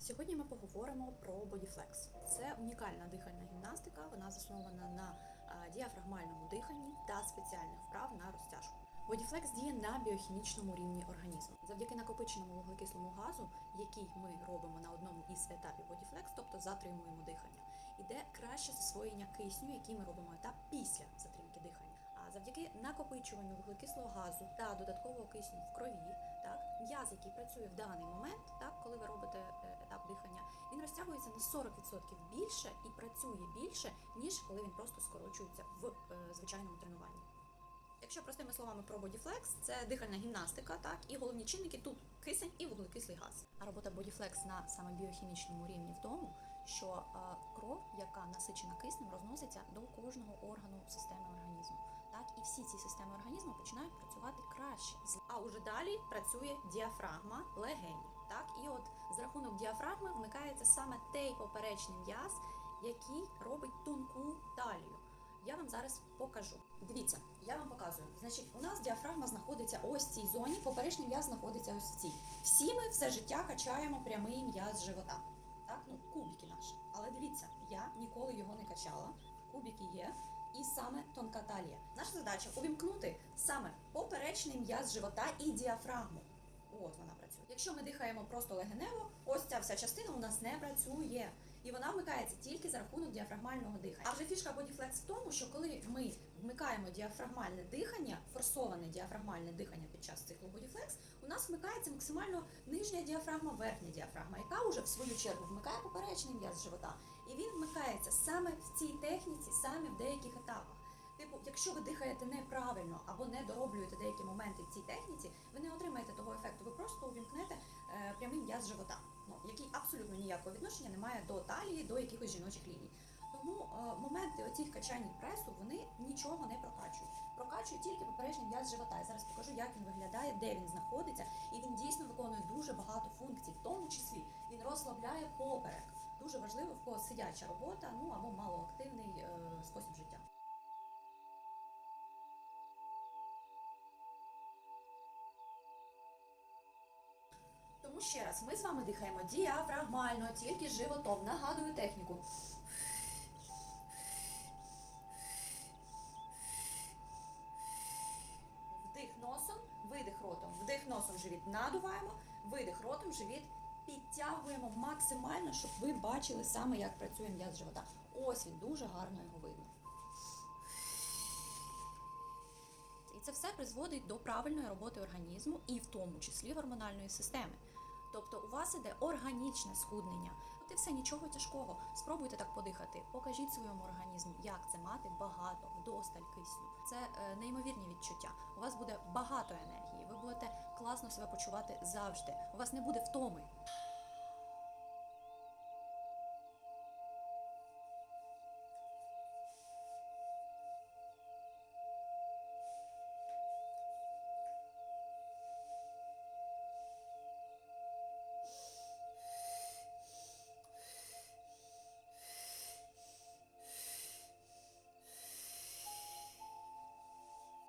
Сьогодні ми поговоримо про бодіфлекс. Це унікальна дихальна гімнастика. Вона заснована на діафрагмальному диханні та спеціальних вправ на розтяжку. Бодіфлекс діє на біохімічному рівні організму. Завдяки накопиченому вуглекислому газу, який ми робимо на одному із етапів бодіфлекс, тобто затримуємо дихання, іде краще засвоєння кисню, який ми робимо етап після затримки дихання. А завдяки накопичуванню вуглекислого газу та додаткового кисню в крові, який працює в даний момент, так коли ви робите е, етап дихання, він розтягується на 40% більше і працює більше, ніж коли він просто скорочується в е, звичайному тренуванні. Якщо простими словами про бодіфлекс, це дихальна гімнастика, так і головні чинники тут кисень і вуглекислий газ. А робота бодіфлекс на саме біохімічному рівні в тому, що е, кров, яка насичена киснем, розноситься до кожного органу системи організму. Так, і всі ці системи організму починають працювати краще. А уже далі працює діафрагма легенів. Так, і от з рахунок діафрагми вмикається саме той поперечний м'яз, який робить тонку талію. Я вам зараз покажу. Дивіться, я вам показую. Значить, у нас діафрагма знаходиться ось в цій зоні, поперечний м'яз знаходиться ось в цій. Всі ми все життя качаємо прямий м'яз живота. Так, ну кубики наші. Але дивіться, я ніколи його не качала. Кубики є. І саме тонка талія. Наша задача увімкнути саме поперечний м'яз живота і діафрагму. От вона працює. Якщо ми дихаємо просто легенево, ось ця вся частина у нас не працює. І вона вмикається тільки за рахунок діафрагмального дихання. А вже фішка бодіфлекс в тому, що коли ми вмикаємо діафрагмальне дихання, форсоване діафрагмальне дихання під час циклу бодіфлекс, у нас вмикається максимально нижня діафрагма, верхня діафрагма, яка вже в свою чергу вмикає поперечний м'яз живота. І він вмикається саме в цій техніці, саме в деяких етапах. Типу, якщо ви дихаєте неправильно або не дороблюєте деякі моменти в цій техніці, ви не отримаєте того ефекту. Ви просто увімкнете е, прямий м'яз живота, який абсолютно ніякого відношення не має до талії, до якихось жіночих ліній. Тому е, моменти оцих качань пресу вони нічого не прокачують. Прокачують тільки поперечний м'яз живота. Я зараз покажу, як він виглядає, де він знаходиться, і він дійсно виконує дуже багато функцій, в тому числі він розслабляє поперек. Дуже важливо в кого сидяча робота, ну або малоактивний е, спосіб життя. Ще раз, ми з вами дихаємо діафрагмально, тільки животом. Нагадую техніку. Вдих носом, видих ротом. Вдих носом живіт надуваємо, видих ротом живіт підтягуємо максимально, щоб ви бачили саме, як працює м'яз живота. Ось він дуже гарно його видно. І це все призводить до правильної роботи організму і в тому числі гормональної системи. Тобто у вас іде органічне схуднення. Ти і все нічого тяжкого. Спробуйте так подихати. Покажіть своєму організму, як це мати багато, вдосталь кисню. Це е, неймовірні відчуття. У вас буде багато енергії. Ви будете класно себе почувати завжди. У вас не буде втоми.